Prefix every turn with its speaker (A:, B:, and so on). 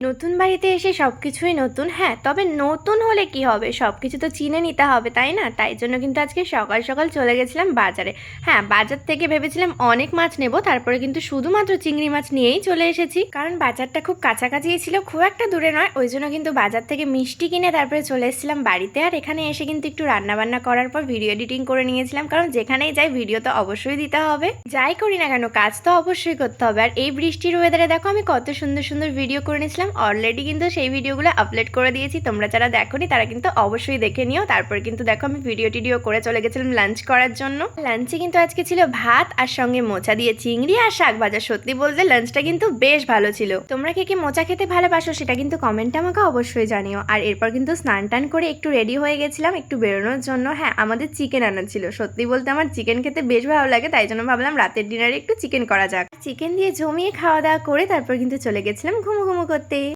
A: নতুন বাড়িতে এসে সব কিছুই নতুন। হ্যাঁ তবে নতুন হলে কি হবে? সব কিছু তো চিনে নিতে হবে, তাই না? তাই জন্য কিন্তু আজকে সকাল সকাল চলে গেছিলাম বাজারে। হ্যাঁ বাজার থেকে ভেবেছিলাম অনেক মাছ নেব, তারপরে কিন্তু শুধুমাত্র চিংড়ি মাছ নিয়েই চলে এসেছি। কারণ বাজারটা খুব কাছাকাছি ছিল, খুব একটা দূরে নয়, ওই জন্য কিন্তু বাজার থেকে মিষ্টি কিনে তারপরে চলে এসেছিলাম বাড়িতে। আর এখানে এসে কিন্তু একটু রান্নাবান্না করার পর ভিডিও এডিটিং করে নিয়েছিলাম, কারণ যেখানেই যাই ভিডিও তো অবশ্যই দিতে হবে। যাই করি না কেন, কাজ তো অবশ্যই করতে হবে। আর এই বৃষ্টির ওয়েদারে দেখো আমি কত সুন্দর সুন্দর ভিডিও করে নিয়েছিলাম অলরেডি কিন্তু সেই ভিডিওগুলো আপলোড করে দিয়েছি। তোমরা যারা দেখোনি, তারা কিন্তু অবশ্যই দেখে নিও। তারপর কিন্তু দেখো, আমি ভিডিও টিডিও করে চলে গেছিলাম লাঞ্চ করার জন্য। লাঞ্চে কিন্তু আজকে ছিল ভাত আর সঙ্গে মোচা দিয়ে চিংড়ি আর শাক ভাজা। সত্যি বলতে লাঞ্চটা কিন্তু বেশ ভালো ছিল। তোমরা কে কে মোচা খেতে ভালোবাসো সেটা কিন্তু কমেন্টে আমাকে অবশ্যই জানিও। আর এরপর কিন্তু স্নান টান করে একটু রেডি হয়ে গেছিলাম, একটু বেরোনোর জন্য। হ্যাঁ আমাদের চিকেন আনা ছিল। সত্যি বলতে আমার চিকেন খেতে বেশ ভালো লাগে, তাই জন্য ভাবলাম রাতের ডিনারে একটু চিকেন করা যাক। চিকেন দিয়ে জমিয়ে খাওয়া দাওয়া করে তারপর কিন্তু চলে গেছিলাম ঘুমো ঘুমো করতে।